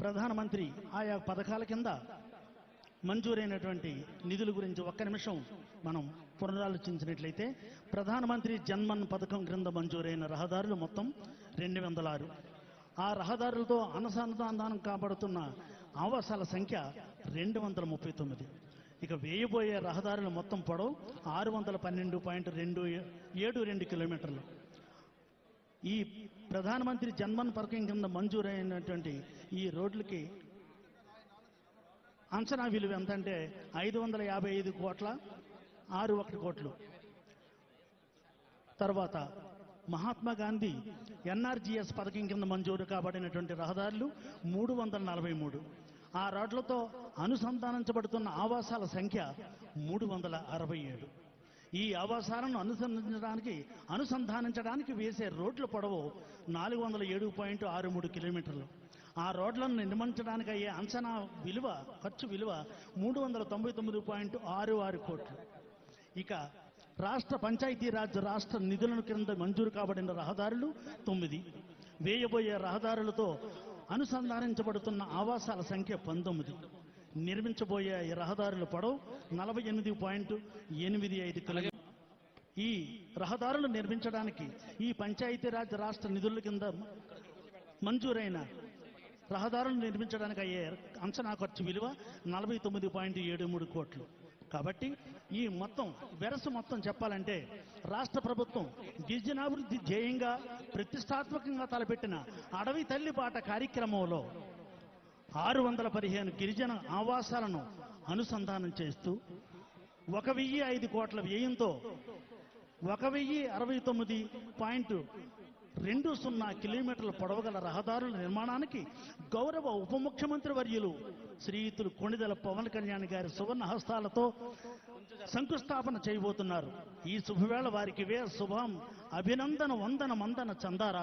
ప్రధానమంత్రి ఆయా పథకాల కింద మంజూరైనటువంటి నిధుల గురించి ఒక్క నిమిషం మనం పునరాలోచించినట్లయితే ప్రధానమంత్రి జన్మన్ పథకం క్రింద మంజూరైన రహదారులు మొత్తం రెండు వందల ఆరు. ఆ రహదారులతో అనుసంధానం కాబడుతున్న ఆవాసాల సంఖ్య రెండు వందల ముప్పై తొమ్మిది. ఇక వేయబోయే రహదారుల మొత్తం పొడవు ఆరు వందల పన్నెండు పాయింట్ రెండు ఏడు రెండు కిలోమీటర్లు. ఈ ప్రధానమంత్రి జన్మన్ పథకం కింద మంజూరైనటువంటి ఈ రోడ్లకి అంచనా విలువ ఎంత అంటే ఐదు వందల యాభై ఐదు కోట్ల ఆరు ఒకటి కోట్లు. తర్వాత మహాత్మా గాంధీ ఎన్ఆర్జీఎస్ పథకం కింద మంజూరు కాబడినటువంటి రహదారులు మూడు వందల నలభై మూడు. ఆ రోడ్లతో అనుసంధానించబడుతున్న ఆవాసాల సంఖ్య మూడు వందల అరవై ఏడు. ఈ ఆవాసాలను అనుసంధించడానికి అనుసంధానించడానికి వేసే రోడ్ల పొడవు నాలుగు వందల ఏడు పాయింట్ ఆరు మూడు కిలోమీటర్లు. ఆ రోడ్లను నిర్మించడానికి అయ్యే అంచనా విలువ ఖర్చు విలువ మూడు వందల తొంభై తొమ్మిది పాయింట్ ఆరు ఆరు కోట్లు. ఇక రాష్ట్ర పంచాయతీరాజ్ రాష్ట్ర నిధులను క్రింద మంజూరు కాబడిన రహదారులు తొమ్మిది. వేయబోయే రహదారులతో అనుసంధానించబడుతున్న ఆవాసాల సంఖ్య పంతొమ్మిది. నిర్మించబోయే ఈ రహదారుల పొడవు నలభై ఎనిమిది పాయింట్ ఎనిమిది ఐదు కిలోమీటర్ ఈ రహదారులు నిర్మించడానికి ఈ పంచాయతీరాజ్ రాష్ట్ర నిధుల కింద మంజూరైన రహదారులు నిర్మించడానికి అయ్యే అంచనా ఖర్చు విలువ నలభై తొమ్మిది పాయింట్ ఏడు మూడు కోట్లు. కాబట్టి ఈ మొత్తం వెరసు మొత్తం చెప్పాలంటే రాష్ట్ర ప్రభుత్వం గిరిజనాభివృద్ధి ధ్యేయంగా ప్రతిష్టాత్మకంగా తలపెట్టిన అడవి తల్లి బాట కార్యక్రమంలో ఆరు వందల పదిహేను గిరిజన ఆవాసాలను అనుసంధానం చేస్తూ ఒక వెయ్యి ఐదు కోట్ల వ్యయంతో ఒక వెయ్యి అరవై తొమ్మిది పాయింట్ రెండు సున్నా కిలోమీటర్ల పొడవగల రహదారుల నిర్మాణానికి గౌరవ ఉప ముఖ్యమంత్రి వర్యులు శ్రీయుతులు కొణిదల పవన్ కళ్యాణ్ గారి సువర్ణ హస్తాలతో శంకుస్థాపన చేయబోతున్నారు. ఈ శుభవేళ వారికి వే శుభం అభినందన వందన మందన చందారా